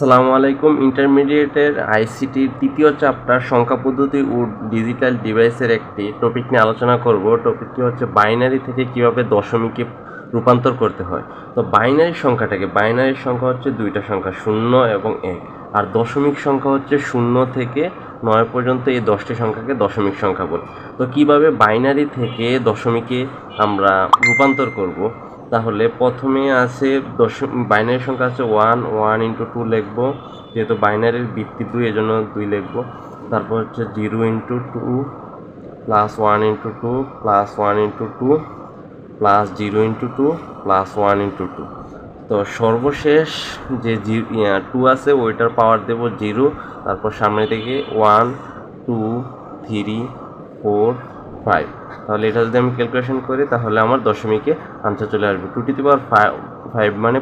আসসালামু আলাইকুম। ইন্টারমিডিয়েটের আইসিটির তৃতীয় চ্যাপ্টার, সংখ্যা পদ্ধতি ও ডিজিটাল ডিভাইসের একটি টপিক নিয়ে আলোচনা করব। টপিকটি হচ্ছে বাইনারি থেকে কীভাবে দশমিকে রূপান্তর করতে হয়। তো বাইনারি সংখ্যাটাকে বাইনারি সংখ্যা হচ্ছে দুইটা সংখ্যা, শূন্য এবং এক। আর দশমিক সংখ্যা হচ্ছে শূন্য থেকে নয় পর্যন্ত এই দশটি সংখ্যাকে দশমিক সংখ্যা বলে। তো কীভাবে বাইনারি থেকে দশমিকে আমরা রূপান্তর করব? তাহলে প্রথমে আছে দশম বাইনারি সংখ্যা আছে ওয়ান ওয়ান ইন্টু টু লিখব। যেহেতু বাইনারির ভিত্তি দুই, এজন্য দুই লিখব। তারপর হচ্ছে zero into two plus one into two plus one into two plus zero into two plus one into two তো সর্বশেষ যে জি টু আছে, ওইটার পাওয়ার দেবো জিরো তারপর সামনে থেকে one two three four five তাহলে এটা যদি আমি ক্যালকুলেশন করি, তাহলে আমার দশমিকে আনসার চলে আসবে। Two to the power five five মানে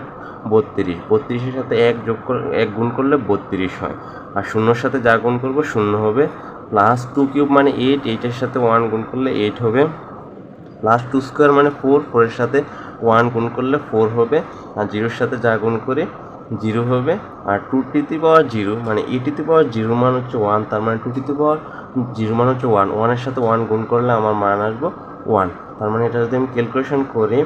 বত্রিশ। বত্রিশের সাথে এক যোগ করে, এক গুণ করলে বত্রিশ হয়। আর শূন্যর সাথে যা গুণ করব, শূন্য হবে প্লাস টু কিউব মানে এইট এইটের সাথে ওয়ান গুণ করলে এইট হবে। প্লাস টু স্কোয়ার মানে ফোর ফোরের সাথে ওয়ান গুণ করলে ফোর হবে। আর জিরোর সাথে যা গুণ করে জিরো হবে। আর টু টিতে পাওয়ার জিরো মানে এ টিতে পাওয়ার জিরো মান হচ্ছে ওয়ান তার মানে টু টিতে পাওয়ার জিরো মান হচ্ছে ওয়ান ওয়ানের সাথে ওয়ান গুণ করলে আমার মান আসব ওয়ান তার মানে এটা যদি আমি ক্যালকুলেশন করি,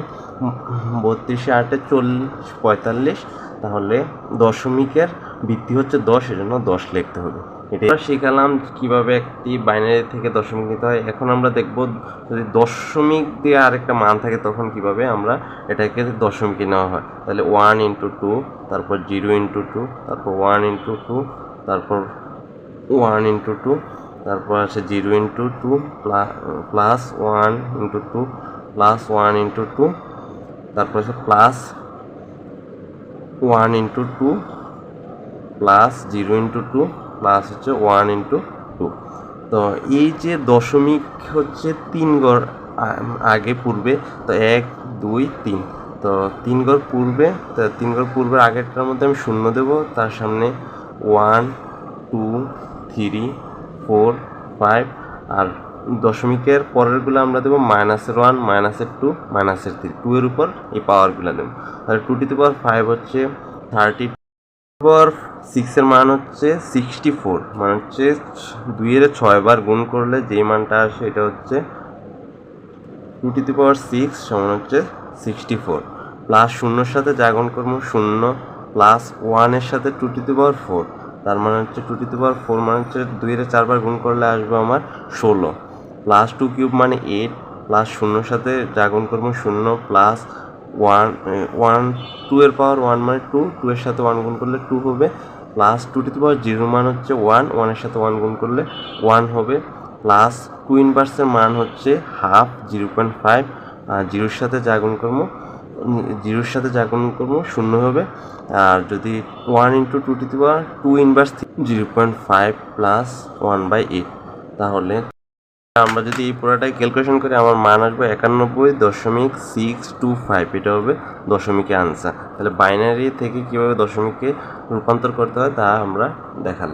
বত্রিশে আটে চল্লিশ, পঁয়তাল্লিশ, তাহলে দশমিকের ভিত্তি হচ্ছে দশ, এজন্য দশ লিখতে হবে। এটা শিখালাম কীভাবে একটি বাইনারি থেকে দশমিক নিতে হয়। এখন আমরা দেখব যদি দশমিক দিয়ে আরেকটা মান থাকে, তখন কীভাবে আমরা এটাকে দশমিকে নেওয়া হয়। তাহলে ওয়ান ইন্টু টু তারপর জিরো ইন্টু টু তারপর ওয়ান ইন্টু টু তারপর ওয়ান ইন্টু টু তারপর আছে zero into two plus one into two, plus one into two, তারপর আছে plus one into two, plus zero into two, plus হচ্ছে one into two. তো এই যে দশমিক হচ্ছে তিন গড় আগে পূর্বে, তো এক, দুই, তিন। তো তিন গড় পূর্বে, তো তিন গড় পূর্বের আগেরটার মধ্যে আমি শূন্য দেব, তার সামনে one, two, three four, five আর দশমিকের পরেরগুলো আমরা দেবো মাইনাসের ওয়ান মাইনাসের টু মাইনাসের থ্রি টু এর উপর এই পাওয়ারগুলো দেবো। তাহলে two to the power five হচ্ছে থার্টি পাওয়ার সিক্সের মান হচ্ছে সিক্সটি ফোর মানে হচ্ছে দুইয়ের ছয়বার গুণ করলে যেই মানটা আসে এটা হচ্ছে টু টু পাওয়ার সিক্স সমান হচ্ছে সিক্সটি ফোর প্লাস শূন্যর সাথে যা গুণ করব শূন্য প্লাস ওয়ানের সাথে টু টু পাওয়ার ফোর তার মানে হচ্ছে two to the power four মানে হচ্ছে দুই দুইয়ের চারবার গুণ করলে আসবে আমার ষোলো। প্লাস টু কিউব মানে এইট প্লাস শূন্যর সাথে যা গুণ করব শূন্য প্লাস ওয়ান ওয়ান টু এর পাওয়ার ওয়ান মানে টু টু এর সাথে ওয়ান গুণ করলে টু হবে। Plus two to power zero মান হচ্ছে ওয়ান ওয়ানের সাথে ওয়ান গুণ করলে ওয়ান হবে। প্লাস টু ইনভার্সের মান হচ্ছে হাফ জিরো পয়েন্ট ফাইভ জিরোর সাথে যা গুণ করব জিরোর সাথে যা গুণ করব, শূন্য হবে। আর যদি one into two to power two inverse zero point five plus one by eight তাহলে আমরা যদি এই পুরোটাই ক্যালকুলেশন করি, আমার মান আসবে একানব্বই দশমিক সিক্স টু ফাইভ এটা হবে দশমিকে আনসার তাহলে বাইনারি থেকে কীভাবে দশমিকে রূপান্তর করতে হয় তা আমরা দেখালাম।